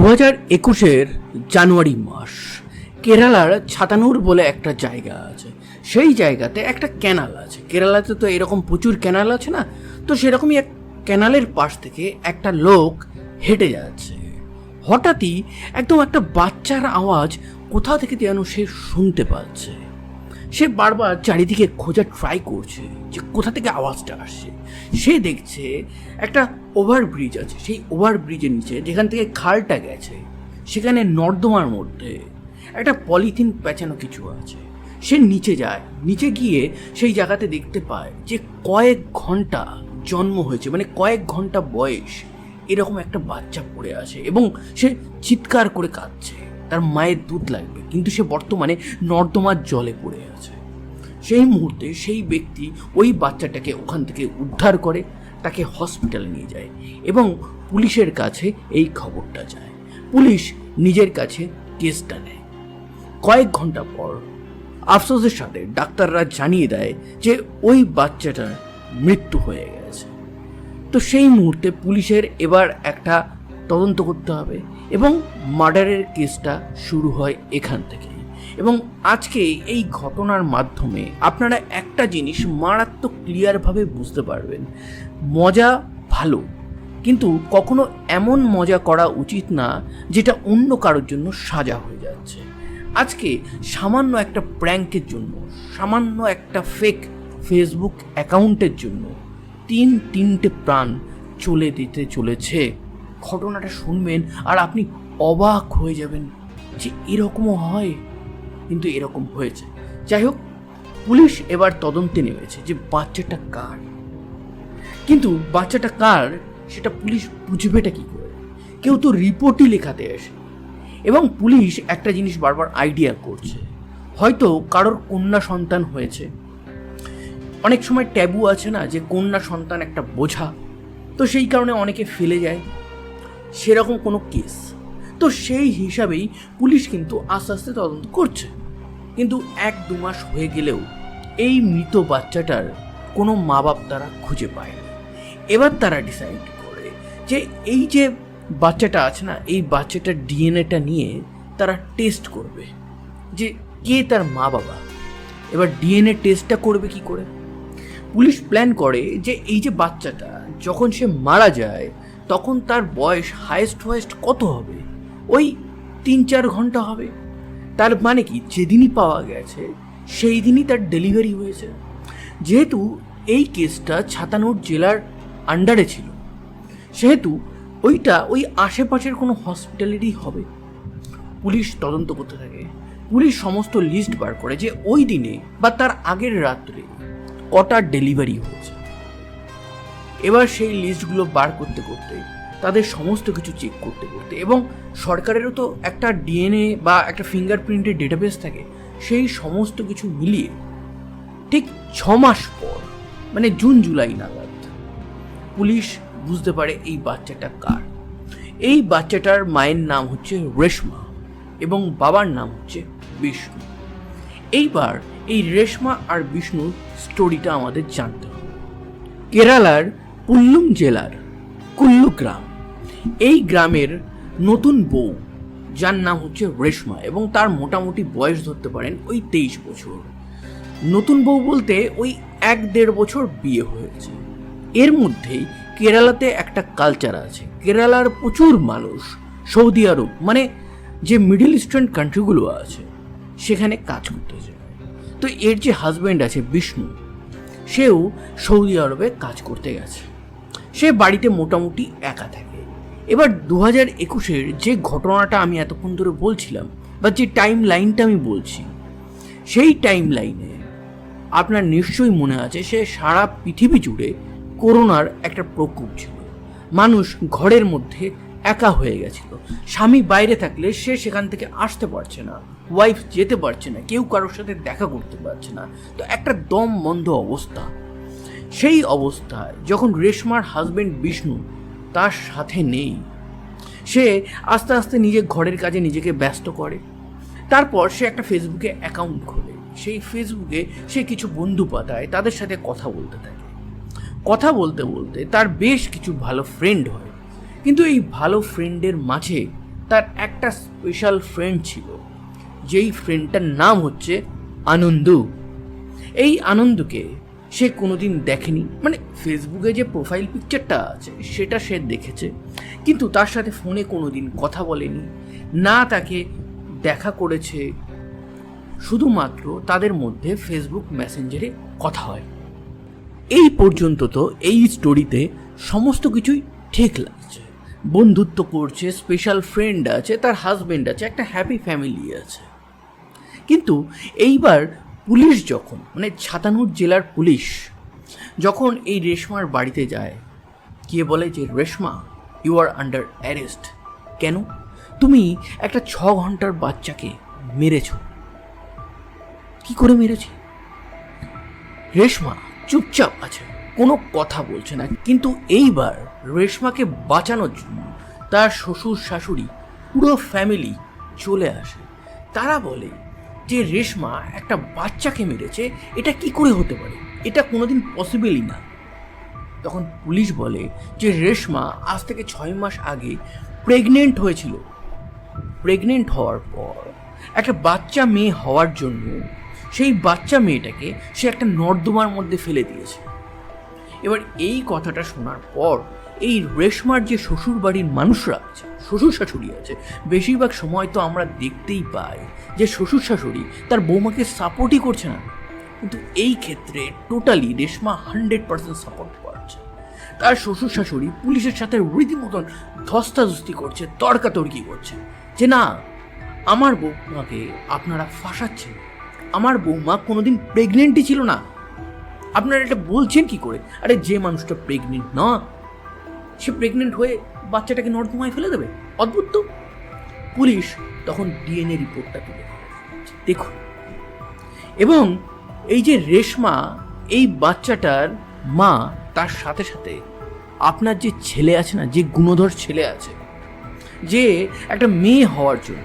দু হাজার একুশের জানুয়ারি মাস। কেরালার ছাতানুর বলে একটা জায়গা আছে। সেই জায়গাতে একটা ক্যানাল আছে। কেরালাতে তো এরকম প্রচুর ক্যানাল আছে না? তো সেরকমই এক ক্যানালের পাশ থেকে একটা লোক হেঁটে যাচ্ছে। হঠাৎই একদম একটা বাচ্চার আওয়াজ কোথা থেকে যেন সে শুনতে পাচ্ছে। সে বারবার চারিদিকে খোঁজার ট্রাই করছে যে কোথা থেকে আওয়াজটা আসছে। সে দেখছে একটা ওভারব্রিজ আছে। সেই ওভারব্রিজের নিচে যেখান থেকে খালটা গেছে, সেখানে নর্দমার মধ্যে একটা পলিথিন পেঁচানো কিছু আছে। সে নিচে যায়, নিচে গিয়ে সেই জায়গাতে দেখতে পায় যে কয়েক ঘণ্টা জন্ম হয়েছে মানে কয়েক ঘণ্টা বয়স এরকম একটা বাচ্চা পড়ে আছে এবং সে চিৎকার করে কাঁদছে। তার মায়ের দুধ লাগবে, কিন্তু সে বর্তমানে নর্দমার জলে পড়ে আছে। সেই মুহূর্তে সেই ব্যক্তি ওই বাচ্চাটাকে ওখান থেকে উদ্ধার করে তাকে হসপিটালে নিয়ে যায় এবং পুলিশের কাছে এই খবরটা যায়। পুলিশ নিজের কাছে কেসটা নেয়। কয়েক ঘণ্টা পর আফসোসের সাথে ডাক্তাররা জানিয়ে দেয় যে ওই বাচ্চাটার মৃত্যু হয়ে গেছে। তো সেই মুহূর্তে পুলিশের এবার একটা তদন্ত করতে হবে এবং মার্ডারের কেসটা শুরু হয় এখান থেকেই। এবং আজকে এই ঘটনার মাধ্যমে আপনারা একটা জিনিস মারাত্মক ক্লিয়ারভাবে বুঝতে পারবেন। মজা ভালো, কিন্তু কখনো এমন মজা করা উচিত না যেটা অন্য কারোর জন্য সাজা হয়ে যাচ্ছে। আজকে সামান্য একটা প্র্যাঙ্কের জন্য, সামান্য একটা ফেক ফেসবুক অ্যাকাউন্টের জন্য তিন তিনটে প্রাণ চলে দিতে চলেছে। ঘটনাটা শুনবেন আর আপনি অবাক হয়ে যাবেন যে এরকমও হয়। কিন্তু এরকম হয়েছে। যাই হোক পুলিশ এবার তদন্তে নেমেছে যে বাচ্চাটা কার। কিন্তু বাচ্চাটা কার, সেটা পুলিশ বুঝবেটা কি করে? কেউ তো রিপোর্টই লেখাতে আসে। এবং পুলিশ একটা জিনিস বারবার আইডিয়া করছে। হয়তো কারোর কন্যা সন্তান হয়েছে। অনেক সময় ট্যাবু আছে না যে কন্যা সন্তান একটা বোঝা। তো সেই কারণে অনেকে ফেলে যায়। সেরকম কোনো কেস। তো সেই হিসাবেই পুলিশ কিন্তু আস্তে আস্তে তদন্ত করছে। কিন্তু এক দু মাস হয়ে গেলেও এই মৃত বাচ্চাটার কোনো মা বাপ তারা খুঁজে পায়নি। এবার তারা ডিসাইড করে যে এই যে বাচ্চাটা আছে না, এই বাচ্চাটার ডিএনএটা নিয়ে তারা টেস্ট করবে। যে কে তার মা বাবা এবার ডিএনএ টেস্টটা করবে কি করে? পুলিশ প্ল্যান করে যে এই যে বাচ্চাটা যখন সে মারা যায়, তখন তার বয়স হায়েস্ট হায়েস্ট কত হবে? ওই তিন চার ঘণ্টা হবে। তার মানে কি? যেদিনই পাওয়া গেছে সেই দিনই তার ডেলিভারি হয়েছে। যেহেতু এই কেসটা ছাতানোর জেলার আন্ডারে ছিল, সেহেতু ওইটা ওই আশেপাশের কোনো হসপিটালেরই হবে। পুলিশ তদন্ত করতে থাকে। পুলিশ সমস্ত লিস্ট বার করে যে ওই দিনে বা তার আগের রাত্রে কটা ডেলিভারি হয়েছে। এবার সেই লিস্টগুলো বার করতে করতে তাদের সমস্ত কিছু চেক করতে করতে এবং সরকারেরও তো একটা ডিএনএ বা একটা ফিঙ্গারপ্রিন্টের ডেটাবেস থাকে, সেই সমস্ত কিছু মিলিয়ে ঠিক ছ মাস পর মানে জুন, জুলাই নাগাদ, পুলিশ বুঝতে পারে এই বাচ্চাটা কার। এই বাচ্চাটার মায়ের নাম হচ্ছে রেশমা এবং বাবার নাম হচ্ছে বিষ্ণু। এইবার এই রেশমা আর বিষ্ণুর স্টোরিটা আমাদের জানতে হবে। কেরালার পুল্লুম জেলার কুল্লু গ্রাম এই গ্রামের নতুন বউ, যার নাম হচ্ছে রেশমা এবং তার মোটামুটি বয়স ধরতে পারেন ওই তেইশ বছর। নতুন বউ বলতে ওই এক দেড় বছর বিয়ে হয়েছে। এর মধ্যেই কেরালাতে একটা কালচার আছে। কেরালার প্রচুর মানুষ সৌদি আরব মানে যে মিডল ইস্টার্ন কান্ট্রিগুলো আছে, সেখানে কাজ করতে যায়। তো এর যে হাজব্যান্ড আছে বিষ্ণু, সেও সৌদি আরবে কাজ করতে গেছে। সে বাড়িতে মোটামুটি একা থাকে। এবার দু হাজার একুশের যে ঘটনাটা আমি এতক্ষণ ধরে বলছিলাম, বা যে টাইম লাইনটা আমি বলছি, সেই টাইম লাইনে আপনার নিশ্চয়ই মনে আছে সে সারা পৃথিবী জুড়ে করোনার একটা প্রকোপ ছিল। মানুষ ঘরের মধ্যে একা হয়ে গেছিল। স্বামী বাইরে থাকলে সে সেখান থেকে আসতে পারছে না ওয়াইফ যেতে পারছে না, কেউ কারোর সাথে দেখা করতে পারছে না। তো একটা দম বন্ধ অবস্থা। সেই অবস্থায় যখন রেশমার হাজবেন্ড বিষ্ণু তার সাথে নেই। সে আস্তে আস্তে নিজের ঘরের কাজে নিজেকে ব্যস্ত করে। তারপর সে একটা ফেসবুকে অ্যাকাউন্ট খোলে। সেই ফেসবুকে সে কিছু বন্ধু পাতায় তাদের সাথে কথা বলতে থাকে। কথা বলতে বলতে তার বেশ কিছু ভালো ফ্রেন্ড হয়। কিন্তু এই ভালো ফ্রেন্ডের মাঝে তার একটা স্পেশাল ফ্রেন্ড ছিল, যেই ফ্রেন্ডটার নাম হচ্ছে আনন্দ। এই আনন্দকে সে কোনোদিন দেখেনি। মানে ফেসবুকে যে প্রোফাইল পিকচারটা আছে, সেটা সে দেখেছে। কিন্তু তার সাথে ফোনে কোনোদিন কথা বলেনি। না তাকে দেখা করেছে। শুধুমাত্র তাদের মধ্যে ফেসবুক মেসেঞ্জারে কথা হয়। এই পর্যন্ত তো এই স্টোরিতে সমস্ত কিছুই ঠিক লাগছে। বন্ধুত্ব করছে স্পেশাল ফ্রেন্ড আছে, তার হাজব্যান্ড আছে, একটা হ্যাপি ফ্যামিলি আছে। কিন্তু এইবার পুলিশ যখন মানে ছাতানুর জেলার পুলিশ যখন এই রেশমার বাড়িতে যায় গিয়ে বলে যে, Reshma you are under arrest কেন? তুমি একটা ছ ঘণ্টার বাচ্চাকে মেরেছ। কি করে মেরেছি? রেশমা চুপচাপ আছে, কোনো কথা বলছে না, কিন্তু এইবার রেশমাকে বাঁচানোর জন্য তার শ্বশুর শাশুড়ি পুরো ফ্যামিলি চলে আসে। তারা বলে যে রেশমা একটা বাচ্চাকে মেরেছে, এটা কি করে হতে পারে? এটা কোনোদিন পসিবলই না। তখন পুলিশ বলে যে রেশমা আজ থেকে ছয় মাস আগে প্রেগনেন্ট হয়েছিল। প্রেগনেন্ট হওয়ার পর একটা বাচ্চা মেয়ে হওয়ার জন্য সেই বাচ্চা মেয়েটাকে সে একটা নর্দমার মধ্যে ফেলে দিয়েছে। এবার এই কথাটা শোনার পর এই রেশমার যে শ্বশুর বাড়ির মানুষরা আছে শ্বশুর শাশুড়ি আছে, বেশিরভাগ সময় তো আমরা দেখতেই পাই যে শ্বশুর শাশুড়ি তার বৌমাকে সাপোর্টই করছে না। কিন্তু এই ক্ষেত্রে totally Reshma hundred percent support করছে। তার শ্বশুর শাশুড়ি পুলিশের সাথে রীতিমতন ধস্তাধস্তি করছে, তর্কাতর্কি করছে যে না, আমার বৌমাকে আপনারা ফাঁসাচ্ছেন। আমার বৌমা কোনোদিন প্রেগনেন্টই ছিল না। আপনারা এটা বলছেন কি করে? আরে যে মানুষটা প্রেগনেন্ট না সে প্রেগনেন্ট হয়ে বাচ্চাটাকে নর্দমায় ফেলে দেবে? অদ্ভুত তো। পুলিশ তখন ডিএনএ রিপোর্টটা তুলে দেখুন। এবং এই যে রেশমা, এই বাচ্চাটার মা, তার সাথে সাথে আপনার যে ছেলে আছে না, যে গুণধর ছেলে আছে, যে একটা মেয়ে হওয়ার জন্য,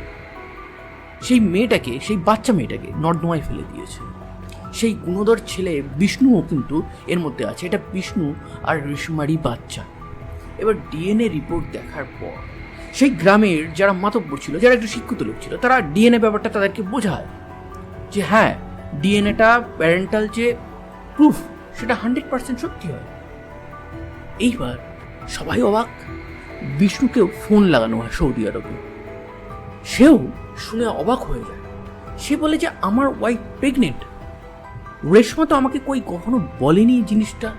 সেই মেয়েটাকে, সেই বাচ্চা মেয়েটাকে নর্দমায় ফেলে দিয়েছে। সেই গুণধর ছেলে বিষ্ণুও কিন্তু এর মধ্যে আছে। এটা বিষ্ণু আর রেশমারই বাচ্চা। এবার ডিএনএ রিপোর্ট দেখার পর, সেই গ্রামের যারা মাতব্বর ছিল, যারা একটু শিক্ষিত লোক ছিল, তারা ডিএনএ ব্যাপারটা তাদেরকে বোঝায় যে হ্যাঁ ডিএনএটা প্যারেন্টাল যে প্রুফ সেটা হান্ড্রেড পার্সেন্ট সত্যি হয়। এইবার সবাই অবাক। বিষ্ণুকেও ফোন লাগানো হয় সৌদি আরবে। সেও শুনে অবাক হয়ে যায়। সে বলে যে, আমার ওয়াইফ প্রেগনেন্ট রেশমা তো আমাকে কই কখনো বলেনি জিনিসটা?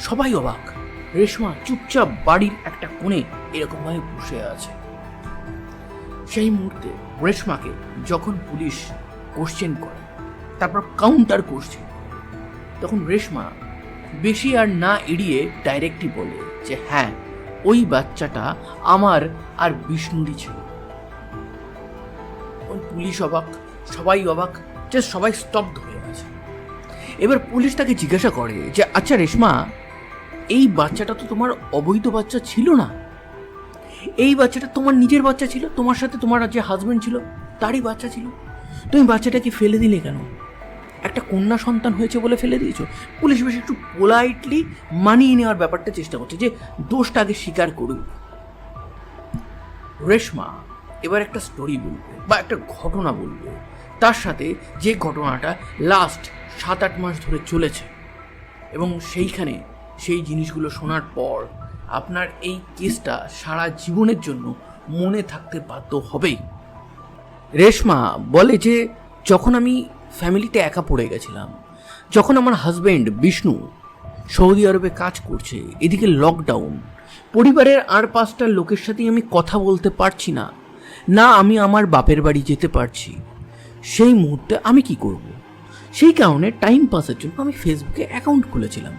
সবাই অবাক। রেশমা চুপচাপ বাড়ির একটা কোণে এরকমভাবে বসে আছে। সেই মুহূর্তে রেশমাকে যখন পুলিশ কোশ্চেন করে, তারপর কাউন্টার কোশ্চেন তখন রেশমা বেশি আর না এড়িয়ে ডাইরেক্টই বলে যে হ্যাঁ ওই বাচ্চাটা আমার আর বিষ্ণুরই ছিল। পুলিশ অবাক, সবাই অবাক যে সবাই স্তব্ধ হয়ে আছে। এবার পুলিশ তাকে জিজ্ঞাসা করে যে আচ্ছা রেশমা এই বাচ্চাটা তো তোমার অবৈধ বাচ্চা ছিল না। এই বাচ্চাটা তোমার নিজের বাচ্চা ছিল, তোমার সাথে তোমার যে হাজবেন্ড ছিল, তারই বাচ্চা ছিল। তুমি বাচ্চাটাকে ফেলে দিলে কেন? একটা কন্যা সন্তান হয়েছে বলে ফেলে দিয়েছ। পুলিশ বেশ একটু পোলাইটলি মানিয়ে নেওয়ার ব্যাপারটা চেষ্টা করছে যে দোষটা আগে স্বীকার করুক। রেশমা, এবার একটা স্টোরি বলবে বা একটা ঘটনা বলবে। তার সাথে যে ঘটনাটা লাস্ট সাত আট মাস ধরে চলেছে। এবং সেইখানে সেই জিনিসগুলো শোনার পর আপনার এই কেসটা সারা জীবনের জন্য মনে থাকতে বাধ্য হবেই। রেশমা বলে যে, যখন আমি ফ্যামিলিতে একা পড়ে গেছিলাম, যখন আমার হাজব্যান্ড বিষ্ণু সৌদি আরবে কাজ করছে, এদিকে লকডাউন পরিবারের আর পাঁচটা লোকের সাথেই আমি কথা বলতে পারছি না না আমি আমার বাপের বাড়ি যেতে পারছি, সেই মুহূর্তে আমি কি করব? সেই কারণে টাইম পাসের জন্য আমি ফেসবুকে অ্যাকাউন্ট খুলেছিলাম।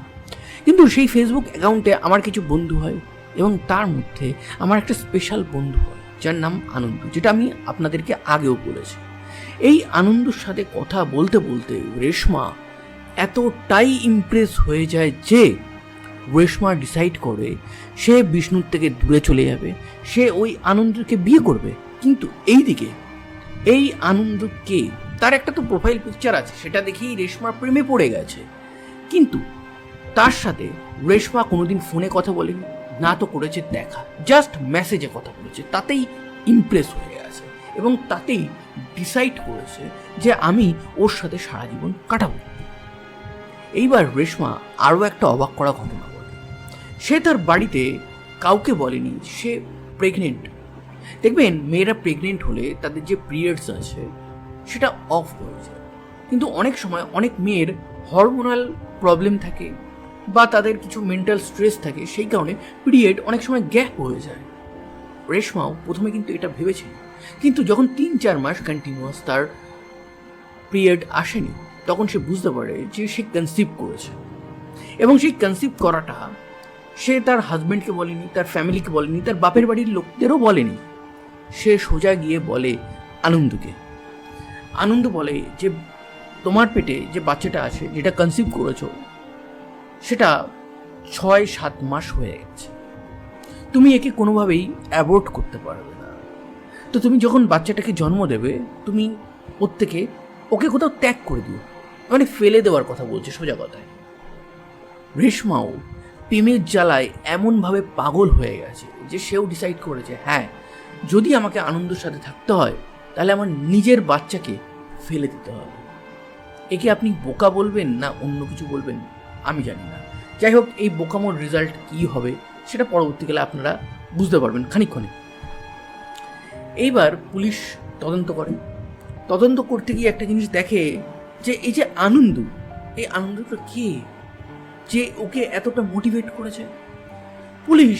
কিন্তু সেই ফেসবুক অ্যাকাউন্টে আমার কিছু বন্ধু হয় এবং তার মধ্যে আমার একটা স্পেশাল বন্ধু হয়, যার নাম আনন্দ, যেটা আমি আপনাদেরকে আগেও বলেছি। এই আনন্দর সাথে কথা বলতে বলতে রেশমা এতটাই ইমপ্রেস হয়ে যায় যে রেশমা ডিসাইড করে সে বিষ্ণুর থেকে দূরে চলে যাবে, সে ওই আনন্দকে বিয়ে করবে। কিন্তু এই দিকে এই আনন্দকে, তার একটা তো প্রোফাইল পিকচার আছে, সেটা দেখেই রেশমার প্রেমে পড়ে গেছে। কিন্তু তার সাথে রেশমা কোনোদিন ফোনে কথা বলেনি, না তো করেছে দেখা জাস্ট মেসেজে কথা বলেছে, তাতেই ইমপ্রেস হয়ে গেছে এবং তাতেই ডিসাইড করেছে যে আমি ওর সাথে সারা জীবন কাটাবো। এইবার রেশমা আরও একটা অবাক করা ঘটনা বলে। সে তার বাড়িতে কাউকে বলেনি, সে প্রেগনেন্ট দেখবেন, মেয়েরা প্রেগনেন্ট হলে তাদের যে পিরিয়ডস আছে, সেটা অফ হয়ে যায়। কিন্তু অনেক সময় অনেক মেয়ের হরমোনাল প্রবলেম থাকে বা তাদের কিছু মেন্টাল স্ট্রেস থাকে, সেই কারণে পিরিয়ড অনেক সময় গ্যাপ হয়ে যায়। রেশমাও প্রথমে কিন্তু এটা ভেবেছিল। কিন্তু যখন তিন চার মাস কন্টিনিউয়াস তার পিরিয়ড আসেনি, তখন সে বুঝতে পারে যে সে কনসিভ করেছে। এবং সেই কনসিভ করাটা সে তার হাজব্যান্ডকে বলেনি, তার ফ্যামিলিকে বলেনি, তার বাপের বাড়ির লোকদেরও বলেনি। সে সোজা গিয়ে বলে আনন্দকে। আনন্দ বলে যে, তোমার পেটে যে বাচ্চাটা আছে, যেটা কনসিভ করেছ সেটা ছয় সাত মাস হয়ে গেছে। তুমি একে কোনোভাবেই অ্যাভয়েড করতে পারবে না। তো তুমি যখন বাচ্চাটাকে জন্ম দেবে, তুমি প্রত্যেকে ওকে কোথাও ত্যাগ করে দিও। মানে ফেলে দেওয়ার কথা বলছে সোজা কথায়। রেশমাও প্রেমের জ্বালায় এমনভাবে পাগল হয়ে গেছে যে সেও ডিসাইড করেছে হ্যাঁ যদি আমাকে আনন্দের সাথে থাকতে হয়, তাহলে আমার নিজের বাচ্চাকে ফেলে দিতে হবে। একে আপনি বোকা বলবেন না অন্য কিছু বলবেন? আমি জানি না। যাই হোক এই বোকামোর রেজাল্ট কী হবে, সেটা পরবর্তীকালে আপনারা বুঝতে পারবেন খানিক্ষণে এইবার পুলিশ তদন্ত করে। তদন্ত করতে গিয়ে একটা জিনিস দেখে যে, এই যে আনন্দ, এই আনন্দটা কে? যে ওকে এতটা মোটিভেট করেছে? পুলিশ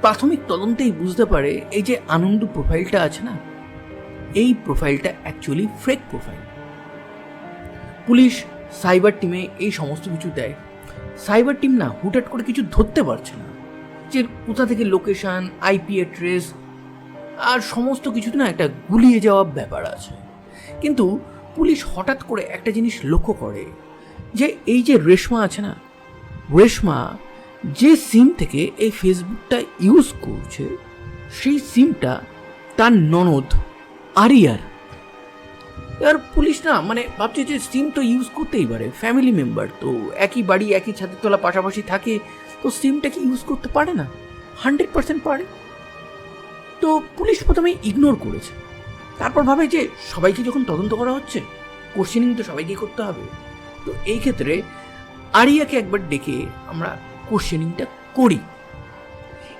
প্রাথমিক তদন্তেই বুঝতে পারে, এই যে আনন্দ প্রোফাইলটা আছে না, এই প্রোফাইলটা actually fake profile police cyber টিমে এই সমস্ত কিছু দেয়। সাইবার টিম না হুটহাট করে কিছু ধরতে পারছে না। যে কোথা থেকে লোকেশান আইপি অ্যাড্রেস আর সমস্ত কিছুতে না একটা গুলিয়ে যাওয়া ব্যাপার আছে। কিন্তু পুলিশ হঠাৎ করে একটা জিনিস লক্ষ্য করে, যে এই যে রেশমা আছে না, রেশমা যে সিম থেকে এই ফেসবুকটা ইউজ করছে, সেই সিমটা তার ননদ আরিয়ার। এবার পুলিশ না মানে ভাবছে যে সিম তো ইউজ করতেই পারে ফ্যামিলি মেম্বার তো একই বাড়ি, একই ছাদের তলা পাশাপাশি থাকে, তো সিমটা কি ইউজ করতে পারে না? হান্ড্রেড পার্সেন্ট পারে। তো পুলিশ প্রথমে ইগনোর করেছে। তারপর ভাবে যে সবাইকে যখন তদন্ত করা হচ্ছে কোশ্চেনিং তো সবাইকে করতে হবে। তো এই ক্ষেত্রে আরিয়াকে একবার ডেকে আমরা কোশ্চেনিংটা করি।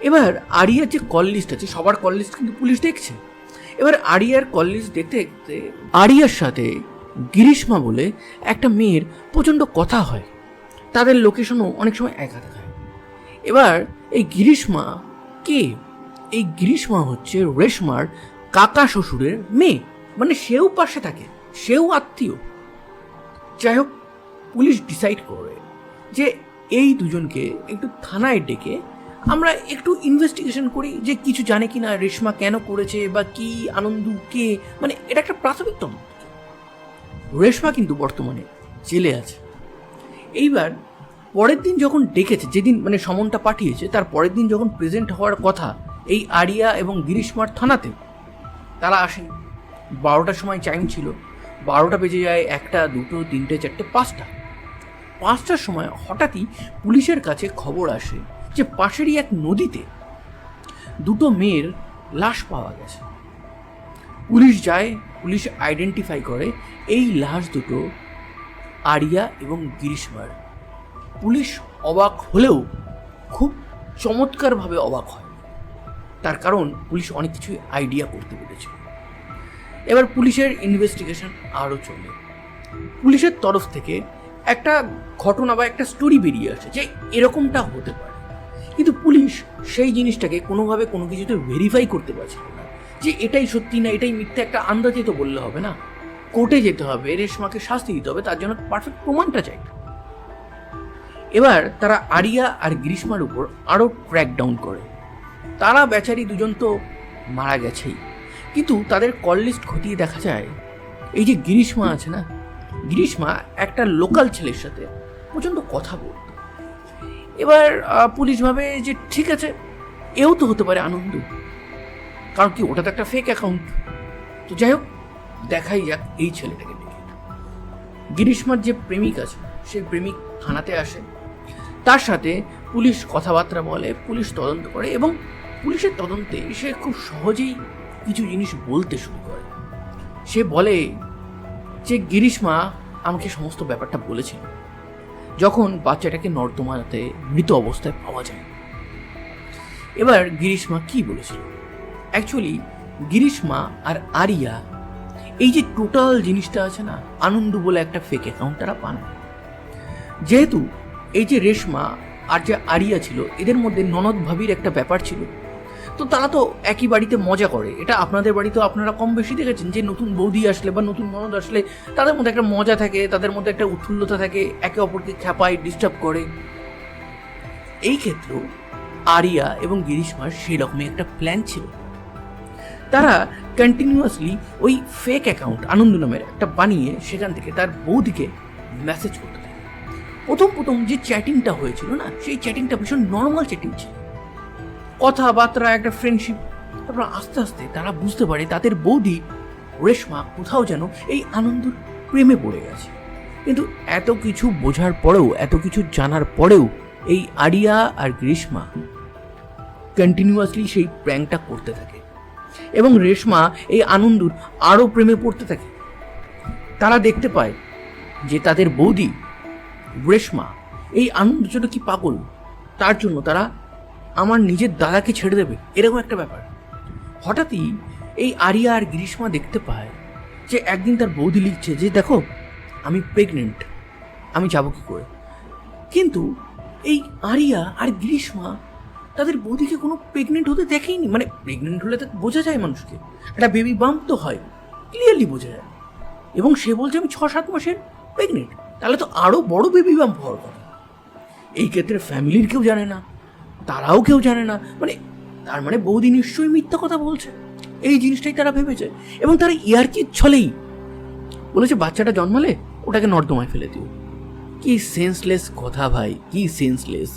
এবার আরিয়ার যে কল লিস্ট আছে, সবার কল লিস্ট কিন্তু পুলিশ দেখছে। এবার আরিয়ার কলেজ দেখতে দেখতে আরিয়ার সাথে গিরিশমা বলে একটা মেয়ের প্রচণ্ড কথা হয়। তাদের লোকেশনও অনেক সময় একা দেখায় এবার এই গিরিশমা কে? এই গিরিশমা হচ্ছে রেশমার কাকা শ্বশুরের মেয়ে। মানে সেও পাশে থাকে, সেও আত্মীয়। যাই হোক, পুলিশ ডিসাইড করে যে এই দুজনকে একটু থানায় ডেকে আমরা একটু ইনভেস্টিগেশন করি যে কিছু জানে কি না রেশমা কেন করেছে বা কি আনন্দ, কে? মানে এটা একটা প্রাথমিক তদন্ত। রেশমা কিন্তু বর্তমানে জেলে আছে। এইবার পরের দিন যখন ডেকেছে, যেদিন মানে সমনটা পাঠিয়েছে, তার পরের দিন যখন প্রেজেন্ট হওয়ার কথা এই আরিয়া এবং গিরিশমার থানাতে, তারা আসেন। বারোটার সময় টাইম ছিল। বারোটা বেজে যায়, একটা, দুটো, তিনটে, চারটে, পাঁচটা। পাঁচটার সময় হঠাৎই পুলিশের কাছে খবর আসে যে পাশেরই এক নদীতে দুটো মেয়ের লাশ পাওয়া গেছে। পুলিশ যায়, পুলিশ আইডেন্টিফাই করে এই লাশ দুটো আরিয়া এবং গিরিশমার। পুলিশ অবাক হলেও খুব চমৎকারভাবে অবাক হয়। তার কারণ পুলিশ অনেক কিছুই আইডিয়া করতে পেরেছে। এবার পুলিশের ইনভেস্টিগেশন আরও চলে। পুলিশের তরফ থেকে একটা ঘটনা বা একটা স্টোরি বেরিয়ে আসে যে এরকমটা হতে পারে। কিন্তু পুলিশ সেই জিনিসটাকে কোনোভাবে কোনো কিছুতে ভেরিফাই করতে পারছিল না। যে এটাই সত্যি না, এটাই মিথ্যে একটা আন্দাজে তো বললে হবে না। কোর্টে যেতে হবে রেশমাকে শাস্তি দিতে হবে, তার জন্য পারফেক্ট প্রমাণটা চাই। এবার তারা আরিয়া আর গ্রীষ্মার উপর আরও ট্র্যাক ডাউন করে। তারা বেচারি দুজন তো মারা গেছেই। কিন্তু তাদের কল লিস্ট খতিয়ে দেখা যায়, এই যে গ্রীষ্মা আছে না? গ্রীষ্মা একটা লোকাল ছেলের সাথে প্রচণ্ড কথা বলত এবার পুলিশ ভাবে যে ঠিক আছে, এও তো হতে পারে আনন্দ। কারণ কি ওটা তো একটা ফেক অ্যাকাউন্ট তো যাই হোক, দেখাই যাক এই ছেলেটাকে দেখে। গিরিশমার যে প্রেমিক আছে সেই প্রেমিক থানাতে আসে। তার সাথে পুলিশ কথাবার্তা বলে, পুলিশ তদন্ত করে এবং পুলিশের তদন্তে সে খুব সহজেই কিছু জিনিস বলতে শুরু করে। সে বলে যে, গিরিশমা আমাকে সমস্ত ব্যাপারটা বলেছিল। যখন বাচ্চাটাকে নর্দমাতে মৃত অবস্থায় পাওয়া যায়। এবার গিরিশমা কি বলেছিল? অ্যাকচুয়ালি গিরিশমা আর আরিয়া, এই যে টোটাল জিনিসটা আছে না, আনন্দ বলে একটা ফেক অ্যাকাউন্ট তারা পান। যেহেতু এই যে রেশমা আর যে আরিয়া ছিল, এদের মধ্যে ননদ ভাবির একটা ব্যাপার ছিল। তো তারা তো একই বাড়িতে মজা করে। এটা আপনাদের বাড়িতেও আপনারা কম বেশি দেখেছেন যে নতুন বৌদি আসলে বা নতুন ননদ আসলে তাদের মধ্যে একটা মজা থাকে, তাদের মধ্যে একটা উৎফুল্লতা থাকে, একে অপরকে খ্যাপায় ডিস্টার্ব করে। এই ক্ষেত্রেও আরিয়া এবং গিরিশমার সেই রকমই একটা প্ল্যান ছিল। তারা কন্টিনিউয়াসলি ওই ফেক অ্যাকাউন্ট আনন্দ নামের একটা বানিয়ে সেখান থেকে তার বৌদিকে মেসেজ করতে থাকে। প্রথম প্রথম যে চ্যাটিংটা হয়েছিল না, সেই চ্যাটিংটা ভীষণ নর্মাল চ্যাটিং ছিল। কথাবার্তা, একটা ফ্রেন্ডশিপ তারপর আস্তে আস্তে তারা বুঝতে পারে তাদের বৌদি, রেশমা কোথাও যেন এই আনন্দর প্রেমে পড়ে গেছে। কিন্তু এত কিছু বোঝার পরেও, এত কিছু জানার পরেও এই আরিয়া আর গ্রীষ্মা কন্টিনিউয়াসলি সেই প্র্যাঙ্কটা করতে থাকে। এবং রেশমা এই আনন্দর আরও প্রেমে পড়তে থাকে। তারা দেখতে পায় যে তাদের বৌদি, রেশমা এই আনন্দের জন্য কি পাগল? তার জন্য তারা আমার নিজের দাদাকে ছেড়ে দেবে, এরকম একটা ব্যাপার। হঠাৎই এই আরিয়া আর গ্রীষ্মা দেখতে পায় যে একদিন তার বৌদি লিখছে যে, দেখো, আমি প্রেগনেন্ট আমি যাব কী করে? কিন্তু এই আরিয়া আর গ্রীষ্মা তাদের বৌদিকে কোনো প্রেগনেন্ট হতে দেখেইনি। মানে প্রেগনেন্ট হলে তো বোঝা যায় মানুষকে, একটা বেবি বাম্প তো হয় ক্লিয়ারলি বোঝা যায়। এবং সে বলছে, আমি ছ সাত মাসের প্রেগনেন্ট তাহলে তো আরও বড় বেবি বাম্প হওয়ার কথা। এই ক্ষেত্রে ফ্যামিলির কেউ জানে না। তারাও কেউ জানে না। মানে তার মানে বৌদি নিশ্চয়ই মিথ্যা কথা বলছে। এই জিনিসটাই তারা ভেবেছে। এবং তারা ইয়ারকির ছলেই বলেছে, বাচ্চাটা জন্মালে ওটাকে নর্দমায় ফেলে দিও। কি সেন্সলেস কথা ভাই, কি সেন্সলেস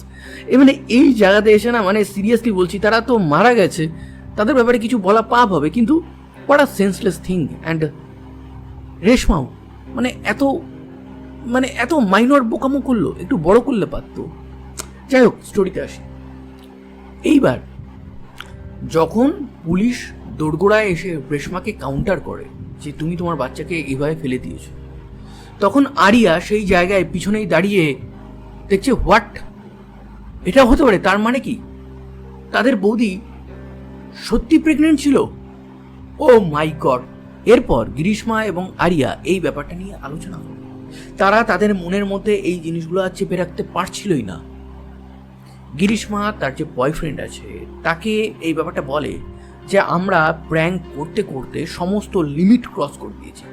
এ মানে এই জায়গাতে এসে না মানে সিরিয়াসলি বলছি, তারা তো মারা গেছে, তাদের ব্যাপারে কিছু বলা পাপ হবে, কিন্তু আ সেন্সলেস থিং অ্যান্ড রেশমাও মানে এত মানে এত মাইনর বোকামো করল, একটু বড় করলে পারতো। যাই হোক স্টোরিতে আসি। এইবার, যখন পুলিশ দোরগোড়ায় এসে রেশমাকে কাউন্টার করে যে তুমি তোমার বাচ্চাকে এভাবে ফেলে দিয়েছ, তখন আরিয়া সেই জায়গায় পিছনেই দাঁড়িয়ে দেখছে হোয়াট এটা হতে পারে, তার মানে কি? তাদের বৌদি সত্যি প্রেগনেন্ট ছিল? ও মাই গড এরপর গ্রীষ্মা এবং আরিয়া এই ব্যাপারটা নিয়ে আলোচনা করে। তারা তাদের মনের মধ্যে এই জিনিসগুলো আর চেপে রাখতে পারছিলই না। গিরিশমা তার যে বয়ফ্রেন্ড আছে, তাকে এই ব্যাপারটা বলে যে আমরা প্র্যাঙ্ক করতে করতে সমস্ত লিমিট ক্রস করে দিয়েছি।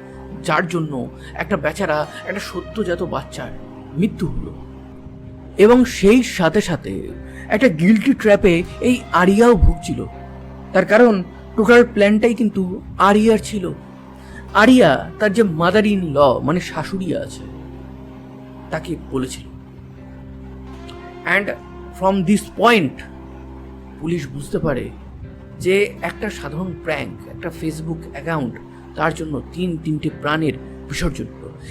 যার জন্য একটা বেচারা, একটা সত্যজাত বাচ্চার মৃত্যু হলো। এবং সেই সাথে সাথে একটা গিল্টি ট্র্যাপে এই আরিয়াও ভুগছিল। তার কারণ টোটাল প্ল্যানটাই কিন্তু আরিয়ার ছিল। আরিয়া তার যে মাদার ইন ল মানে শাশুড়ি আছে, তাকে বলেছিল। And from this point police বুঝতে পারে যে একটা সাধারণ প্র্যাঙ্ক একটা ফেসবুক অ্যাকাউন্ট তার জন্য তিন, তিনটে প্রাণের বিসর্জন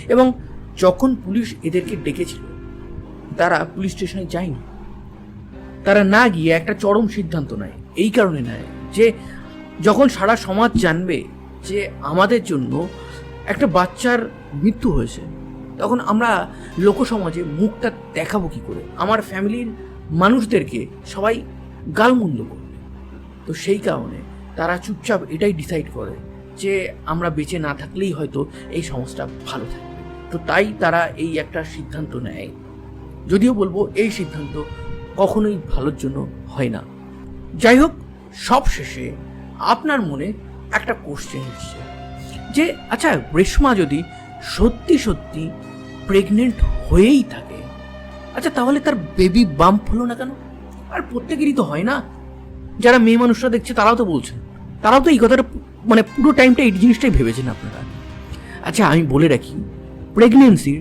এবং যখন পুলিশ এদেরকে ডেকেছিল, তারা পুলিশ স্টেশনে যায়নি। তারা না গিয়ে একটা চরম সিদ্ধান্ত নেয়, এই কারণে নেয় যে যখন সারা সমাজ জানবে যে আমাদের জন্য একটা বাচ্চার মৃত্যু হয়েছে, তখন আমরা লোকসমাজে মুখটা দেখাবো কি করে? আমার ফ্যামিলির মানুষদেরকে সবাই গালমন্দ করবে। তো সেই কারণে তারা চুপচাপ এটাই ডিসাইড করে যে আমরা বেঁচে না থাকলেই হয়তো এই সমাজটা ভালো থাকবে। তো তাই তারা এই একটা সিদ্ধান্ত নেয়। যদিও বলব এই সিদ্ধান্ত কখনোই ভালোর জন্য হয় না। যাই হোক সব শেষে আপনার মনে একটা কোশ্চেন এসছে যে আচ্ছা রেশমা যদি সত্যি সত্যি প্রেগনেন্ট হয়েই থাকে আচ্ছা তাহলে তার বেবি বাম্প হলো না কেন? আর প্রত্যেকেরই তো হয় না। যারা মেয়ে মানুষরা দেখছে, তারাও তো বলছেন তারাও তো এই কথাটা মানে পুরো টাইমটা এই জিনিসটাই ভেবেছেন আপনারা। আচ্ছা আমি বলে রাখি প্রেগনেন্সির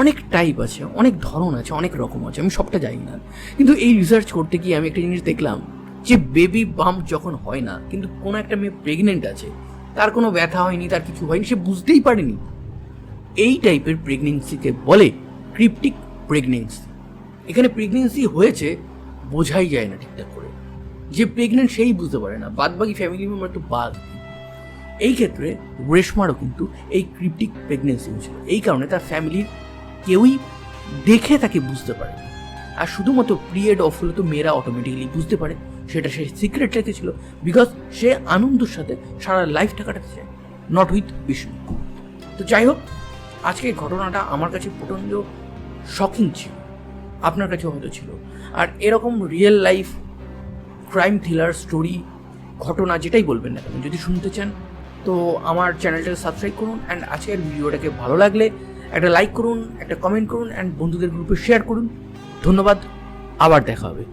অনেক টাইপ আছে, অনেক ধরন আছে, অনেক রকম আছে, আমি সবটা জানি না। কিন্তু এই রিসার্চ করতে গিয়ে আমি একটা জিনিস দেখলাম, যে বেবি বাম্প যখন হয় না, কিন্তু কোনো একটা মেয়ে প্রেগনেন্ট আছে, তার কোনো ব্যথা হয়নি, তার কিছু হয়নি, সে বুঝতেই পারেনি। এই টাইপের প্রেগনেন্সিকে বলে ক্রিপ্টিক প্রেগনেন্সি এখানে প্রেগনেন্সি হয়েছে বোঝাই যায় না ঠিকঠাক করে। যে প্রেগনেন্ট সেই বুঝতে পারে না। বাদ বাকি ফ্যামিলি মেম্বার একটু বাদ। এই ক্ষেত্রে রেশমারও কিন্তু এই ক্রিপ্টিক প্রেগনেন্সি হয়েছিল। এই কারণে তার ফ্যামিলির কেউই দেখে তাকে বুঝতে পারে আর শুধুমাত্র পিরিয়ড অফ হলে তো মেয়েরা অটোমেটিক্যালি বুঝতে পারে। সেটা সে সিক্রেট রেখেছিল বিকজ সে আনন্দের সাথে সারা লাইফটা কাটাতে চায়। Not with Bishnu. তো যাই হোক আজকে ঘটনাটা আমার কাছে প্রচণ্ড শকিং ছিল। আপনার কাছে হয়তো ছিল। আর এরকম real life crime thriller story ঘটনা যেটাই বলবেন না যদি শুনতে চান, তো আমার চ্যানেলটাকে সাবস্ক্রাইব করুন অ্যান্ড আজকের ভিডিওটাকে ভালো লাগলে একটা লাইক করুন, একটা কমেন্ট করুন অ্যান্ড বন্ধুদের গ্রুপে শেয়ার করুন। ধন্যবাদ, আবার দেখা হবে।